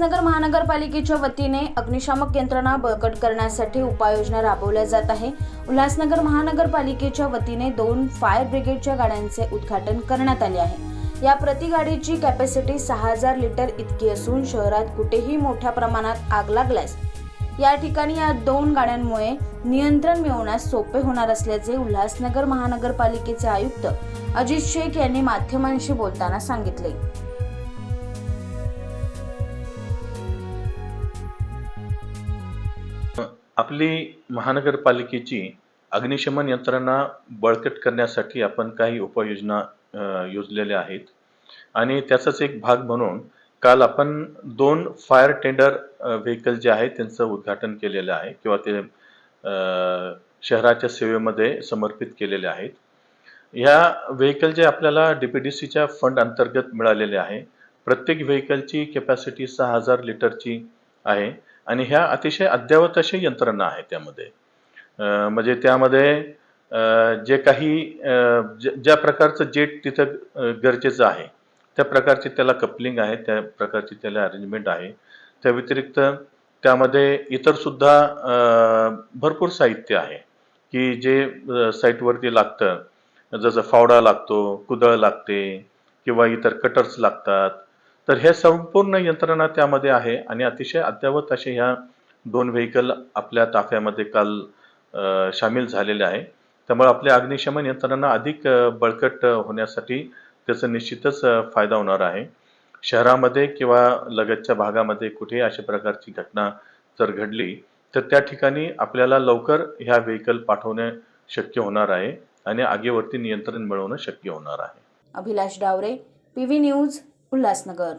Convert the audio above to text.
महानगरपालिकेच्या वतीने अग्निशामक यंत्रणा बळकट करण्यासाठी उपाययोजना राबवल्या जात आहे. उल्हासनगर महानगरपालिकेच्या वतीने दोन फायर ब्रिगेडच्या गाड्यांचे उद्घाटन करण्यात आले आहे. या प्रति गाडीची कॅपॅसिटी सहा हजार लिटर इतकी असून शहरात कुठेही मोठ्या प्रमाणात आग लागल्यास या ठिकाणी या दोन गाड्यांमुळे नियंत्रण मिळवण्यास सोपे होणार असल्याचे उल्हासनगर महानगरपालिकेचे आयुक्त अजित शेख यांनी माध्यमांशी बोलताना सांगितले. आपली महानगरपालिकेची अग्निशमन यंत्रणा बळकट करण्यासाठी आपण काही उपाययोजना योजलेल्या आहेत. आणि त्याचाच एक भाग म्हणून काल आपण दोन फायर टेंडर व्हेकल जे आहेत त्यांचं उद्घाटन केलेलं आहे किंवा ते शहराच्या सेवेमध्ये समर्पित केलेले आहेत. ह्या व्हेकल जे आपल्याला डीपीडीसीच्या फंड अंतर्गत मिळालेले आहे प्रत्येक व्हेकलची कॅपॅसिटी सहा हजार लिटरची आहे. आणि ह्या अतिशय अद्ययावत अशी यंत्रणा आहे त्यामध्ये. म्हणजे त्यामध्ये जे काही ज- ज्या प्रकारचं जेट तिथं गरजेचं आहे त्या प्रकारची त्याला कपलिंग आहे त्या प्रकारची त्याला अरेंजमेंट आहे. त्या व्यतिरिक्त त्यामध्ये इतर सुद्धा भरपूर साहित्य आहे की जे साईटवरती लागतं. जसं फावडा लागतो कुदळ लागते किंवा इतर कटर्स लागतात. तर हे संपूर्ण यंत्रणा त्यामध्ये आहे आणि अतिशय अद्ययावत असे ह्या दोन व्हेकल आपल्या ताफ्यामध्ये काल सामील झालेले आहे. त्यामुळे आपल्या अग्निशमन यंत्रणा अधिक बळकट होण्यासाठी त्याचा निश्चितच फायदा होणार आहे. शहरामध्ये किंवा लगतच्या भागामध्ये कुठेही अशा प्रकारची घटना जर घडली तर त्या ठिकाणी आपल्याला लवकर ह्या व्हेकल पाठवणे शक्य होणार आहे आणि आगीवरती नियंत्रण मिळवणं शक्य होणार आहे. Abhilash Dawre PV news Ulhasnagar